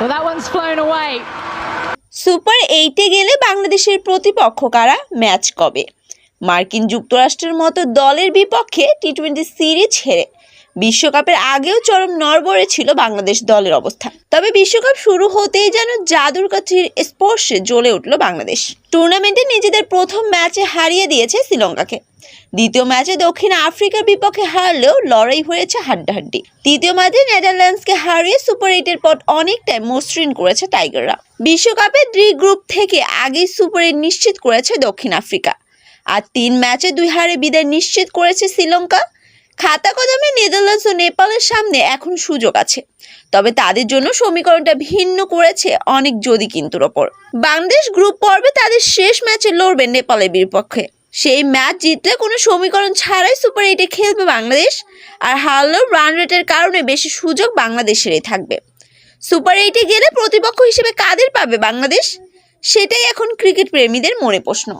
Well, that one's flown away. Super এইটে গেলে বাংলাদেশের প্রতিপক্ষ কারা? ম্যাচ কবে? মার্কিন যুক্তরাষ্ট্রের মতো দলের বিপক্ষে টি টোয়েন্টি সিরিজ হেরে। বিশ্বকাপের আগেও চরম নড়বড়ে ছিল বাংলাদেশ দলের অবস্থা তবে বিশ্বকাপ শুরু হতেই যেন জাদুর কাঠির স্পর্শে জ্বলে উঠল বাংলাদেশ। টুর্নামেন্টে নিজেদের প্রথম ম্যাচে হারিয়ে দিয়েছে শ্রীলঙ্কাকে। দ্বিতীয় ম্যাচে দক্ষিণ আফ্রিকার বিপক্ষে হারলেও লড়াই হয়েছে হাড্ডাহাড্ডি। তৃতীয় ম্যাচে নেদারল্যান্ডসকে হারিয়ে সুপার এইটের পর অনেকটাই মসৃণ করেছে টাইগাররা। বিশ্বকাপে ডি গ্রুপ থেকে আগেই সুপার এইট নিশ্চিত করেছে দক্ষিণ আফ্রিকা। আর তিন ম্যাচে দুই হারে বিদায় নিশ্চিত করেছে শ্রীলঙ্কা। খাতা কদমে নেদারল্যান্ডস ও নেপালের সামনে এখন সুযোগ আছে। তবে তাদের জন্য সমীকরণটা ভিন্ন করেছে অনেক যদি কিন্তুর ওপর। বাংলাদেশ গ্রুপ পর্বে তাদের শেষ ম্যাচে লড়বে নেপালের বিপক্ষে। সেই ম্যাচ জিতলে কোনো সমীকরণ ছাড়াই সুপার এইটে খেলবে বাংলাদেশ, আর হারলেও রান রেটের কারণে বেশি সুযোগ বাংলাদেশেরই থাকবে। সুপার এইটে গেলে প্রতিপক্ষ হিসেবে কাদের পাবে বাংলাদেশ? সেটাই এখন ক্রিকেট প্রেমীদের মনে প্রশ্ন।